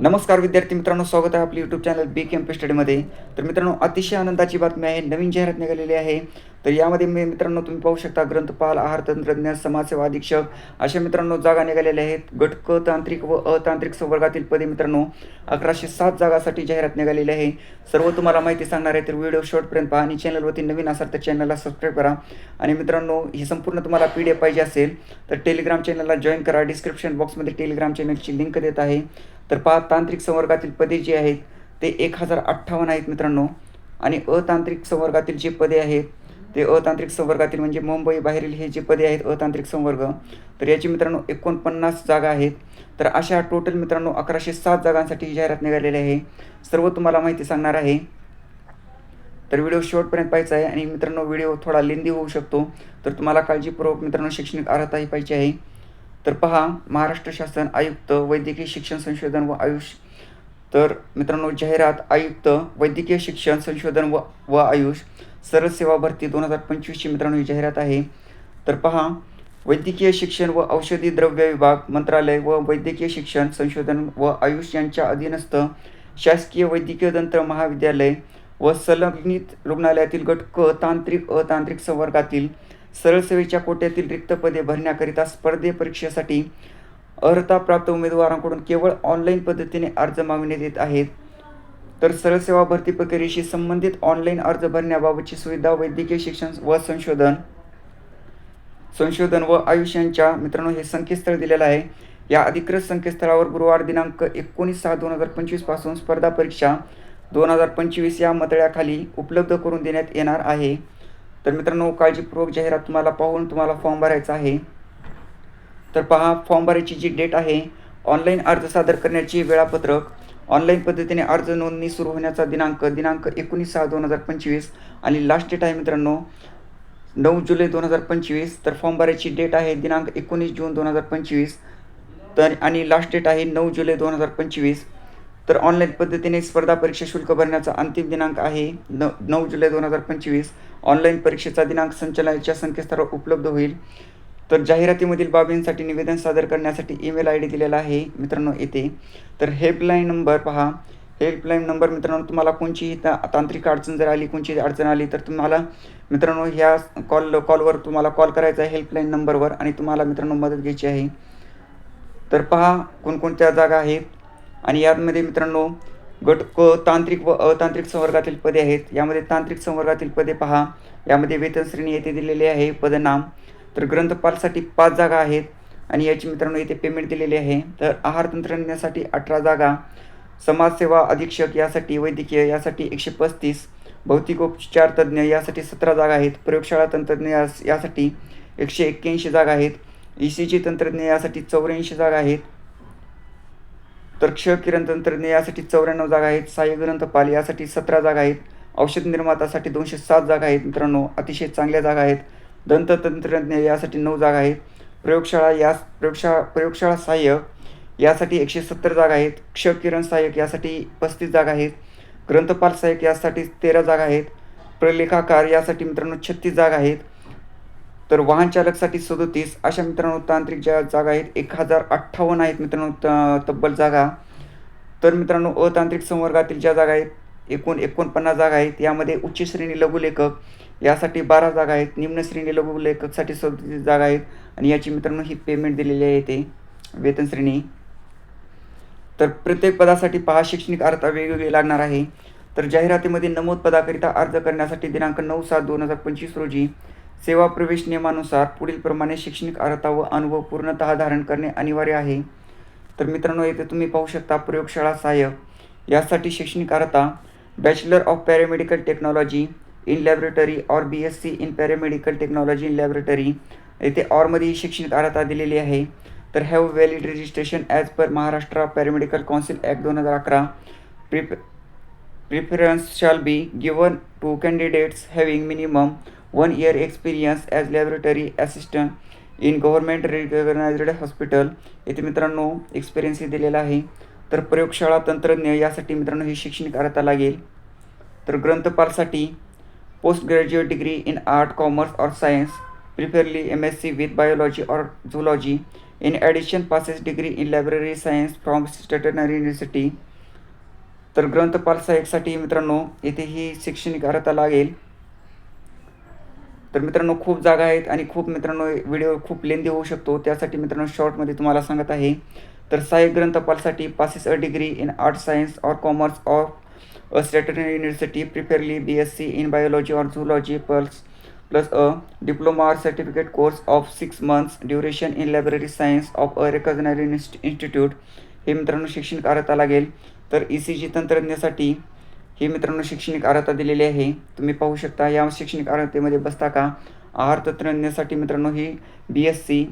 नमस्कार विद्यार्थी मित्रांनो स्वागत आहे आपली यूट्यूब चॅनल बी केम स्टडीमध्ये तर मित्रांनो अतिशय आनंदाची बातमी आहे. नवीन जाहिरात निघालेली आहे. तर यामध्ये मी मित्रांनो तुम्ही पाहू शकता ग्रंथपाल आहार तंत्रज्ञ समाजसेवा अधीक्षक अशा मित्रांनो जागा निघालेल्या आहेत. गट क तांत्रिक व अतांत्रिक संवर्गातील पदे मित्रांनो अकराशे सात जागासाठी जाहिरात निघालेली आहे. सर्व तुम्हाला माहिती सांगणार आहे तर व्हिडिओ शॉर्टपर्यंत पहा आणि चॅनलवरती नवीन असाल तर चॅनलला सबस्क्राईब करा. आणि मित्रांनो ही संपूर्ण तुम्हाला पी डी एफ पाहिजे असेल तर टेलिग्राम चॅनलला जॉईन करा. डिस्क्रिप्शन बॉक्समध्ये टेलिग्राम चॅनलची लिंक देत आहे. तर पहा तांत्रिक संवर्गातील पदे जी आहेत ते एक हजार अठ्ठावन्न आहेत मित्रांनो. आणि अतांत्रिक संवर्गातील जी पदे आहेत ते अतांत्रिक संवर्गातील म्हणजे मुंबई बाहेरील हे जे पदे आहेत अतांत्रिक संवर्ग तर याची मित्रांनो एकोणपन्नास जागा आहेत. तर अशा टोटल मित्रांनो अकराशे सात जागांसाठी ही जाहिरात निघालेली आहे. सर्व तुम्हाला माहिती सांगणार आहे. तर व्हिडिओ शेवटपर्यंत पाहायचा आहे आणि मित्रांनो व्हिडिओ थोडा लेंदी होऊ शकतो. तर तुम्हाला काळजीपूर्वक मित्रांनो शैक्षणिक अर्हता ही पाहिजे आहे. तर पहा महाराष्ट्र शासन आयुक्त वैद्यकीय शिक्षण संशोधन व आयुष तर मित्रांनो जाहिरात आयुक्त वैद्यकीय शिक्षण संशोधन व व आयुष सरळ सेवा भरती दोन हजार पंचवीसची मित्रांनो ही जाहिरात आहे. तर पहा वैद्यकीय शिक्षण व औषधी द्रव्य विभाग मंत्रालय व वैद्यकीय शिक्षण संशोधन व आयुष यांच्या अधीनस्थ शासकीय वैद्यकीय तंत्र महाविद्यालय व संलग्नित रुग्णालयातील गट क तांत्रिक अतांत्रिक संवर्गातील सरळ सेवेच्या कोट्यातील रिक्त पदे भरण्याकरिता स्पर्धे परीक्षेसाठी अर्हता प्राप्त उमेदवारांकडून केवळ ऑनलाईन पद्धतीने अर्ज मागविण्यात येत आहेत. तर सरळ सेवा भरती प्रक्रियेशी संबंधित ऑनलाईन अर्ज भरण्याबाबतची सुविधा वैद्यकीय शिक्षण व संशोधन संशोधन व आयुष्यांच्या मित्रांनो हे संकेतस्थळ दिलेलं आहे. या अधिकृत संकेतस्थळावर गुरुवार दिनांक एकोणीस सहा दोन हजार पंचवीसपासून स्पर्धा परीक्षा दोन हजार पंचवीस या मतळ्याखाली उपलब्ध करून देण्यात येणार आहे. तर मित्रांनो काळजीपूर्वक जाहिरात तुम्हाला पाहून तुम्हाला फॉर्म भरायचा आहे. तर पहा फॉर्म भरायची जी डेट आहे ऑनलाईन अर्ज सादर करण्याची वेळापत्रक ऑनलाईन पद्धतीने अर्ज नोंदणी सुरू होण्याचा दिनांक दिनांक एकोणीस सहा दोन हजार पंचवीस आणि लास्ट डेट आहे मित्रांनो नऊ जुलै दोन हजार पंचवीस. तर फॉर्म भरायची डेट आहे दिनांक एकोणीस जून दोन हजार पंचवीस. तर आणि लास्ट डेट आहे नऊ जुलै दोन हजार पंचवीस. तर ऑनलाईन पद्धतीने स्पर्धा परीक्षा शुल्क भरण्याचा अंतिम दिनांक आहे न नऊ जुलै दोन हजार पंचवीस. ऑनलाईन परीक्षेचा दिनांक संचालनाच्या संकेतस्थळावर उपलब्ध होईल. तर जाहिरातीमधील बाबींसाठी निवेदन सादर करण्यासाठी ईमेल आय डी दिलेला आहे. मित्रांनो येथे तर हेल्पलाईन नंबर पहा. हेल्पलाईन नंबर मित्रांनो तुम्हाला कोणचीही ता तांत्रिक अडचण जर आली कोणची अडचण आली तर तुम्हाला मित्रांनो ह्या कॉल कॉलवर तुम्हाला कॉल करायचा आहे हेल्पलाईन नंबरवर आणि तुम्हाला मित्रांनो मदत घ्यायची आहे. तर पहा कोणकोणत्या जागा आहेत. आणि यामध्ये मित्रांनो गट क तांत्रिक व अतांत्रिक संवर्गातील पदे आहेत. यामध्ये तांत्रिक संवर्गातील पदे पहा. यामध्ये वेतन श्रेणी येथे दिलेली आहे. पदनाम. तर ग्रंथपालसाठी पाच जागा आहेत. आणि याची मित्रांनो इथे पेमेंट दिलेली आहे. तर आहार तंत्रज्ञासाठी अठरा जागा समाजसेवा अधीक्षक यासाठी वैद्यकीय यासाठी एकशे पस्तीस भौतिकोपचार तज्ज्ञ यासाठी सतरा जागा आहेत. प्रयोगशाळा तंत्रज्ञ यासाठी एकशे एक्क्याऐंशी जागा आहेत. ई सी जी तंत्रज्ञ यासाठी चौऱ्याऐंशी जागा आहेत. तर क्ष किरण तंत्रज्ञ यासाठी चौऱ्याण्णव जागा आहेत. सहाय्य ग्रंथपाल यासाठी सतरा जागा आहेत. औषध निर्मातासाठी दोनशे सात जागा आहेत मित्रांनो. अतिशय चांगल्या जागा आहेत. दंत तंत्रज्ञ यासाठी नऊ जागा आहेत. प्रयोगशाळा या प्रयोगशाळा प्रयोगशाळा सहाय्यक यासाठी एकशे सत्तर जागा आहेत. क्ष किरण सहाय्यक यासाठी पस्तीस जागा आहेत. ग्रंथपाल सहाय्यक यासाठी तेरा जागा आहेत. प्रलेखाकार यासाठी मित्रांनो छत्तीस जागा आहेत. तर वाहन चालकसाठी सदोतीस अशा मित्रांनो तांत्रिक ज्या जागा आहेत एक हजार अठ्ठावन्न आहेत मित्रांनो त तब्बल जागा. तर मित्रांनो अतांत्रिक संवर्गातील ज्या जागा आहेत एकूण एकोणपन्नास जागा आहेत. यामध्ये उच्च श्रेणी लघुलेखक यासाठी बारा जागा आहेत. निम्न श्रेणी लघुलेखकसाठी सदतीस जागा आहेत आणि याची मित्रांनो ही पेमेंट दिलेली आहे ते वेतन श्रेणी. तर प्रत्येक पदासाठी पहा शैक्षणिक अर्हता वेगवेगळी लागणार आहे. तर जाहिरातीमध्ये नमूद पदाकरिता अर्ज करण्यासाठी दिनांक नऊ सात दोन हजार पंचवीस रोजी सेवा प्रवेश नियमानुसार पुढील प्रमाणे शैक्षणिक अर्हता व अनुभव पूर्णतः धारण करणे अनिवार्य आहे. तर मित्रांनो येथे तुम्ही पाहू शकता प्रयोगशाळा सहाय्यक यासाठी शैक्षणिक अर्हता bachelor of paramedical technology in laboratory or B S C in paramedical technology in laboratory येथे ऑरमध्ये ही शैक्षणिक अर्हता दिलेली आहे. तर have valid registration as per Maharashtra paramedical council act दोन हजार अकरा. Prep preference shall be given to candidates having minimum one year experience as laboratory assistant in government recognised hospital येथे मित्रांनो एक्सपिरियन्सही दिलेला आहे. तर प्रयोगशाळा तंत्रज्ञ यासाठी मित्रांनो ही शैक्षणिक अर्हता लागेल. तर ग्रंथपालसाठी post graduate degree in art commerce और science preferably M S C with biology और zoology in addition passes degree in library science from statutory university तर ग्रंथपाल सहाय्यकसाठी मित्रांनो येथे ही शैक्षणिक अर्हता लागेल. तर मित्रांनो खूप जागा आहेत आणि खूप मित्रांनो व्हिडिओ खूप लेंदी होऊ शकतो. त्यासाठी मित्रांनो शॉर्टमध्ये तुम्हाला सांगत आहे. तर सहाय्यक ग्रंथपालसाठी passes a degree in art science or commerce of a statutory university preferably B S C in biology or zoology plus plus a diploma or certificate course of six months duration in library science of a recognise institute हे मित्रांनो शैक्षणिक अर्हता लागेल. तर E C जी तंत्रज्ञासाठी ही मित्रांनो शैक्षणिक अर्हता दिलेली आहे. तुम्ही पाहू शकता या शैक्षणिक अर्हतेमध्ये बसता का? आहार तंत्रज्ञासाठी मित्रांनो ही B S C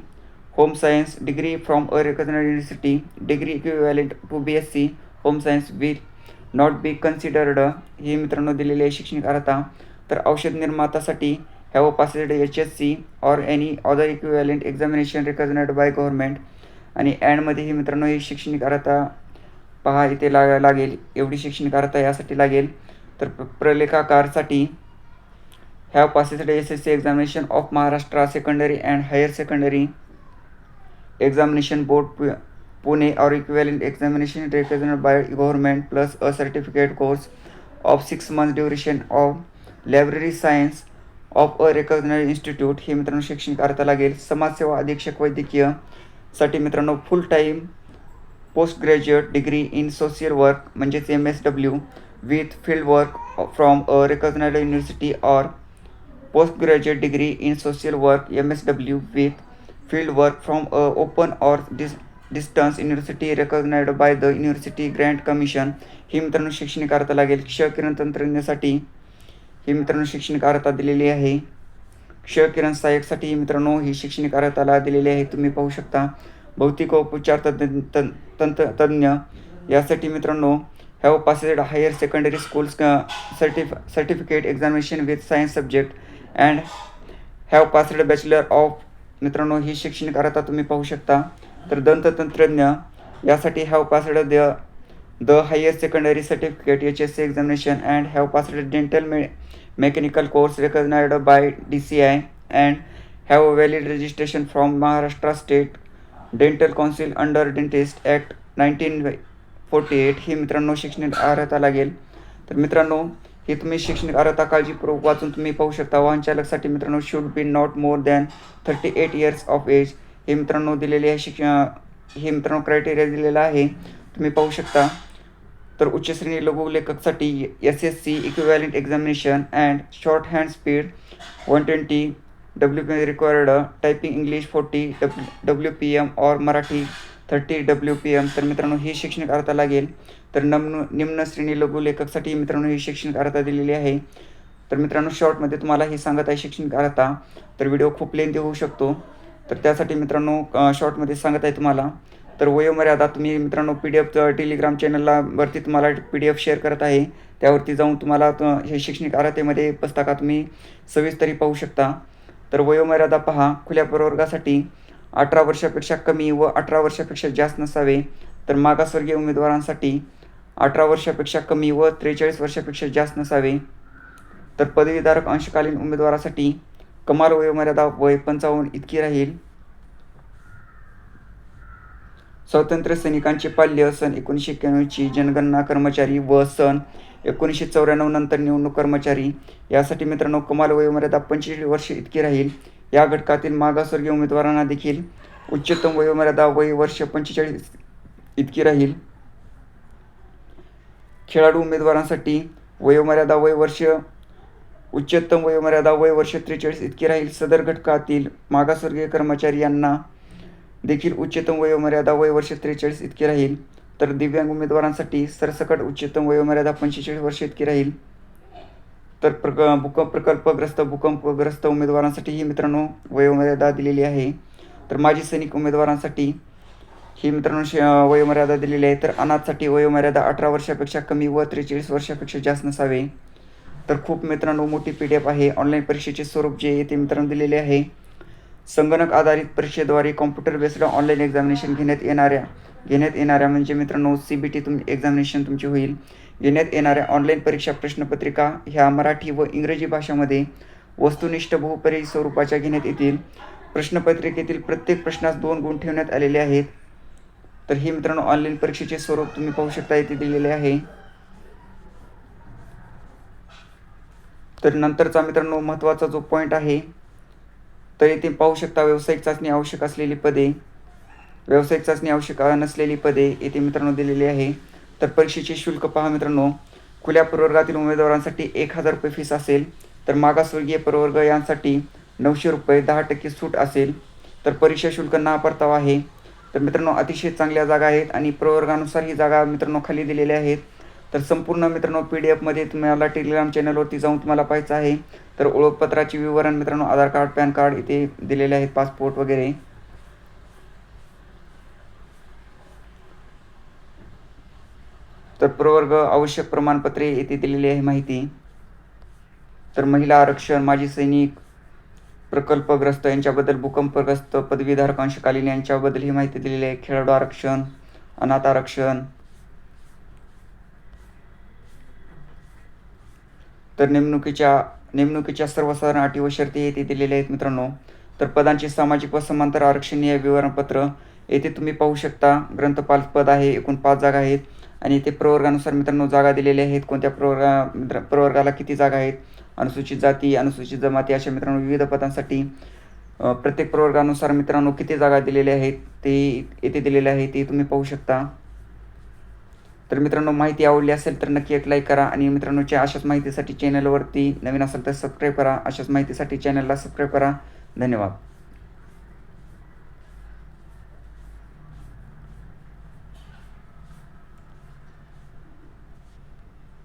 home science degree from a recognise university degree equivalent to B S C home science with not be considered ही मित्रांनो दिलेली आहे शैक्षणिक अर्हता. तर औषध निर्मातासाठी have passed H S C or any other equivalent examination recognised by government आणि अँडमध्ये ही मित्रांनो ही शैक्षणिक अर्हता पहा इथे लाग लागेल. एवढी शैक्षणिक अर्हता यासाठी लागेल. तर प्रलेखाकारसाठी have passed S S C examination of Maharashtra secondary and higher secondary examination board pune or equivalent examination recognized by government plus a certificate course of six months duration of library science of a recognise institute हे मित्रांनो शैक्षणिक अर्थाला लागेल. समाजसेवा अधीक्षक वैद्यकीयसाठी मित्रांनो full time post graduate degree in social work म्हणजेच M S W with field work from a recognise university or post graduate degree in social work M S W with field work from a open or dis distance university recognised by the university grand commission ही मित्रांनो शैक्षणिक अर्हता लागेल. क्ष किरण तंत्रज्ञासाठी ही मित्रांनो शैक्षणिक अर्हता दिलेली आहे. क्षकिरण सहाय्यकसाठी ही मित्रांनो ही शैक्षणिक अर्हताला दिलेली आहे. तुम्ही पाहू शकता भौतिक उपचार तज्ञ तं- तंत्र तज्ञ यासाठी मित्रांनो have passed higher secondary schools certif certificate examination with science subject and have passed bachelor of मित्रांनो ही शैक्षणिक अर्हता तुम्ही पाहू शकता. तर दंततंत्रज्ञ यासाठी have passed the the higher secondary certificate H S C examination and have passed dental me mechanical course recognised by D C I and have a valid registration from Maharashtra state dental council under dentist act nineteen forty eight ही मित्रांनो शैक्षणिक अर्हता लागेल. तर मित्रांनो ही तुम्ही शैक्षणिक अर्हता काळजीपूर्वक वाचून तुम्ही पाहू शकता. वाहन चालकसाठी मित्रांनो should be not more than thirty eight years of age हे मित्रांनो दिलेले आहे शिक्षण हे मित्रांनो क्रायटेरिया दिलेला आहे. तुम्ही पाहू शकता. तर उच्च श्रेणी लघु लेखकसाठी S S C equivalent examination and shorthand speed one twenty W P required typing English forty W W P M और Marathi thirty W P M तर मित्रांनो ही शैक्षणिक अर्हता लागेल. तर नम्न निम्न श्रेणी लघु लेखकसाठी मित्रांनो ही शैक्षणिक अर्हता दिलेली आहे. तर मित्रांनो शॉर्टमध्ये तुम्हाला हे सांगत आहे शैक्षणिक अर्हता. तर व्हिडिओ खूप लेंदी होऊ शकतो. तर त्यासाठी मित्रांनो शॉर्टमध्ये सांगत आहे तुम्हाला. तर वयोमर्यादा तुम्ही मित्रांनो पी डी एफ टेलिग्राम चॅनलला वरती तुम्हाला पी डी एफ शेअर करत आहे. त्यावरती जाऊन तुम्हाला हे शैक्षणिक अर्हतेमध्ये पुस्तका तुम्ही सविस्तरी पाहू शकता. तर वयोमर्यादा पहा खुल्या प्रवर्गासाठी अठरा वर्षापेक्षा कमी व अठरा वर्षापेक्षा जास्त नसावे. तर मागासवर्गीय उमेदवारांसाठी अठरा वर्षापेक्षा कमी व त्रेचाळीस वर्षापेक्षा जास्त नसावे. तर पदवीधारक अंशकालीन उमेदवारासाठी कमाल वयोमर्यादा वय पंचावन्न इतकी राहील. स्वातंत्र्य सैनिकांचे पाल्य सन एकोणीसशे एक्क्याण्णवची जनगणना कर्मचारी व सन एकोणीसशे चौऱ्याण्णव नंतर निवडणूक कर्मचारी. यासाठी मित्रांनो कमाल वयोमर्यादा पंचेचाळीस वर्ष इतकी राहील. या घटकातील मागासवर्गीय उमेदवारांना देखील उच्चतम वयोमर्यादा वय वर्ष पंचेचाळीस इतकी राहील. खेळाडू उमेदवारांसाठी वयोमर्यादा वय वर्ष उच्चतम वयोमर्यादा वय वर्ष त्रेचाळीस इतकी राहील. सदर घटकातील मागासवर्गीय कर्मचारी यांना देखील उच्चतम वयोमर्यादा वय वर्ष त्रेचाळीस इतकी राहील. तर दिव्यांग उमेदवारांसाठी सरसकट उच्चतम वयोमर्यादा पंचेचाळीस वर्ष इतकी राहील. तर प्रक भूकंप प्रकल्पग्रस्त भूकंपग्रस्त उमेदवारांसाठी ही मित्रांनो वयोमर्यादा दिलेली आहे. तर माजी सैनिक उमेदवारांसाठी ही मित्रांनो श वयोमर्यादा दिलेली आहे. तर अनाथसाठी वयोमर्यादा अठरा वर्षापेक्षा कमी व त्रेचाळीस वर्षापेक्षा जास्त नसावे. तर खूप मित्रांनो मोठी पी डी एफ आहे. ऑनलाईन परीक्षेचे स्वरूप जे येथे मित्रांनो दिलेले आहे. संगणक आधारित परीक्षेद्वारे कॉम्प्युटर बेस्ड ऑनलाईन एक्झामिनेशन घेण्यात येणाऱ्या घेण्यात येणाऱ्या म्हणजे मित्रांनो सी बी टी तुम एक्झामिनेशन तुमची होईल. घेण्यात येणाऱ्या ऑनलाईन परीक्षा प्रश्नपत्रिका ह्या मराठी व इंग्रजी भाषामध्ये वस्तुनिष्ठ बहुपरी स्वरूपाच्या घेण्यात येतील. प्रश्नपत्रिकेतील प्रत्येक प्रश्नास दोन गुण ठेवण्यात आलेले आहेत. तर हे मित्रांनो ऑनलाईन परीक्षेचे स्वरूप तुम्ही पाहू शकता येथे दिलेले आहे. तर नंतरचा मित्रांनो महत्त्वाचा जो पॉईंट आहे तर येथे पाहू शकता व्यावसायिक चाचणी आवश्यक असलेली पदे. व्यावसायिक चाचणी आवश्यक नसलेली पदे येथे मित्रांनो दिलेली आहे. तर परीक्षेचे शुल्क पहा मित्रांनो. खुल्या प्रवर्गातील उमेदवारांसाठी एक हजार रुपये फीस असेल. तर मागासवर्गीय प्रवर्ग यांसाठी नऊशे रुपये दहा टक्के सूट असेल. तर परीक्षा शुल्क ना परतावा आहे. तर मित्रांनो अतिशय चांगल्या जागा आहेत आणि प्रवर्गानुसार ही जागा मित्रांनो खाली दिलेल्या आहेत. तर संपूर्ण मित्रांनो पी डी एफमध्ये तुम्हाला टेलिग्राम चॅनलवरती जाऊन तुम्हाला पाहायचं आहे. तर ओळखपत्राचे विवरण मित्रांनो आधार कार्ड पॅन कार्ड इथे दिलेले आहेत पासपोर्ट वगैरे. तर प्रवर्ग आवश्यक प्रमाणपत्रे येथे दिलेली आहे माहिती. तर महिला आरक्षण माजी सैनिक प्रकल्पग्रस्त यांच्याबद्दल भूकंपग्रस्त पदवीधारकांशकालीन यांच्याबद्दल ही माहिती दिलेली आहे. खेळाडू आरक्षण अनाथ आरक्षण तर नेमणुकीच्या नेमणुकीच्या सर्वसाधारण अटी व शर्ती येथे दिलेल्या आहेत मित्रांनो. तर पदांचे सामाजिक व समांतर आरक्षणीय विवरणपत्र येथे तुम्ही पाहू शकता. ग्रंथपाल पद आहे एकूण पाच जागा आहेत. आणि ते प्रवर्गानुसार मित्रांनो जागा दिलेल्या आहेत. कोणत्या प्रवर्गा मित्र प्रवर्गाला किती जागा आहेत? अनुसूचित जाती अनुसूचित जमाती अशा मित्रांनो विविध पदांसाठी प्रत्येक प्रवर्गानुसार मित्रांनो किती जागा दिलेल्या आहेत? ते येथे दिलेले आहे ते तुम्ही पाहू शकता. तर मित्रांनो माहिती आवडली असेल तर नक्की एक लाईक करा आणि मित्रांनोच्या अशाच माहितीसाठी चॅनलवरती नवीन असेल तर सबस्क्राईब करा. अशाच माहितीसाठी चॅनलला सबस्क्राईब करा. धन्यवाद.